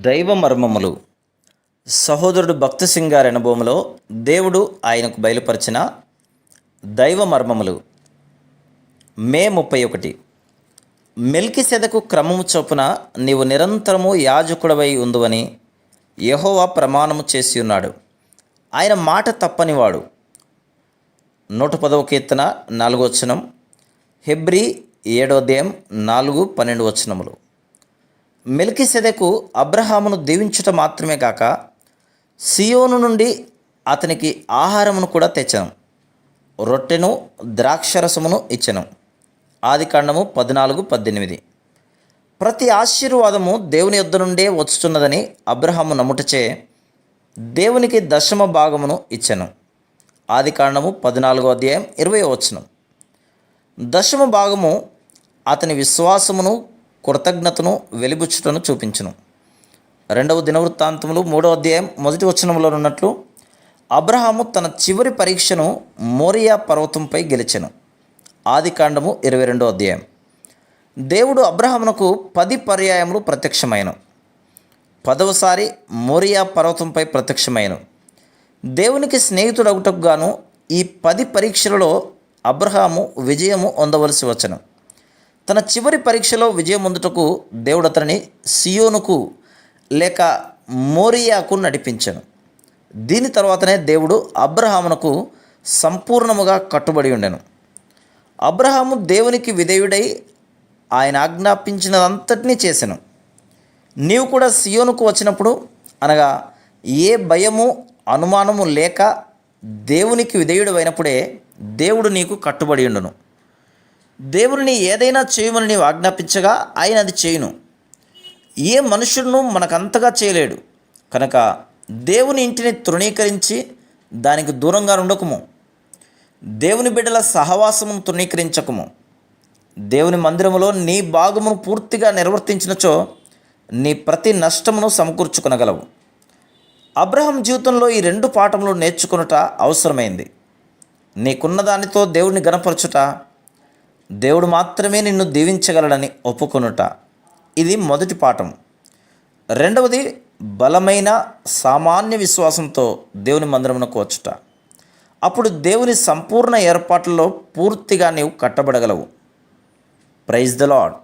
దైవ మర్మములు సహోదరుడు భక్త సింగ్ గారి దేవుడు ఆయనకు బయలుపరిచిన దైవ మర్మములు మే ముప్పై ఒకటి. మెల్కి సెదకు క్రమము చొప్పున నీవు నిరంతరము యాజకుడవై ఉందువని యహోవా ప్రమాణము చేసి ఉన్నాడు. ఆయన మాట తప్పనివాడు. నూట పదవ కీర్తన నాలుగో వచనం హెబ్రి ఏడోదయం నాలుగు పన్నెండు వచనములు. మెలికిసెదకు అబ్రహామును దీవించుట మాత్రమే కాక సియోను నుండి అతనికి ఆహారమును కూడా తెచ్చను. రొట్టెను ద్రాక్షరసమును ఇచ్చను. ఆది కాండము పద్నాలుగు పద్దెనిమిది. ప్రతి ఆశీర్వాదము దేవుని యొద్ద నుండే వచ్చుతున్నదని అబ్రహాము నమ్ముటచే దేవునికి దశమ భాగమును ఇచ్చను. ఆది కాండము పద్నాలుగో అధ్యాయం ఇరవై వచనం. దశమ భాగము అతని విశ్వాసమును కృతజ్ఞతను వెలిబుచ్చుటను చూపించును. రెండవ దినవృత్తాంతములు మూడవ అధ్యాయం మొదటి వచనంలో ఉన్నట్లు అబ్రహాము తన చివరి పరీక్షను మోరియా పర్వతంపై గెలిచెను. ఆది కాండము ఇరవై రెండో అధ్యాయం. దేవుడు అబ్రహామునకు పది పర్యాయములు ప్రత్యక్షమైన పదవసారి మోరియా పర్వతంపై ప్రత్యక్షమైన దేవునికి స్నేహితుడగుటకు గాను ఈ పది పరీక్షలలో అబ్రహాము విజయము పొందవలసి వచ్చను. తన చివరి పరీక్షలో విజయం ముందుటకు దేవుడు అతనిని సియోనుకు లేక మోరియాకు నడిపించను. దీని తర్వాతనే దేవుడు అబ్రహామునకు సంపూర్ణముగా కట్టుబడి ఉండెను. అబ్రహాము దేవునికి విధేయుడై ఆయన ఆజ్ఞాపించినదంతటినీ చేశాను నీవు కూడా సియోనుకు వచ్చినప్పుడు అనగా ఏ భయము అనుమానము లేక దేవునికి విధేయుడు అయినప్పుడే దేవుడు నీకు కట్టుబడి ఉండును. దేవుడిని ఏదైనా చేయమని నీవు ఆజ్ఞాపించగా ఆయన అది చేయును. ఏ మనుషులను మనకంతగా చేయలేడు. కనుక దేవుని ఇంటిని తృణీకరించి దానికి దూరంగా ఉండకము దేవుని బిడ్డల సహవాసమును తృణీకరించకము. దేవుని మందిరములో నీ భాగమును పూర్తిగా నిర్వర్తించినచో నీ ప్రతి నష్టమును సమకూర్చుకునగలవు. అబ్రహం జీవితంలో ఈ రెండు పాఠములు నేర్చుకొనుట అవసరమైంది. నీకున్న దానితో దేవుడిని గనపరచుట దేవుడు మాత్రమే నిన్ను దీవించగలడని ఒప్పుకొనుట. ఇది మొదటి పాఠం. రెండవది బలమైన సామాన్య విశ్వాసంతో దేవుని మందిరమునకు వచ్చుట. అప్పుడు దేవుని సంపూర్ణ ఏర్పాట్లలో పూర్తిగా నీవు కట్టబడగలవు. Praise the lord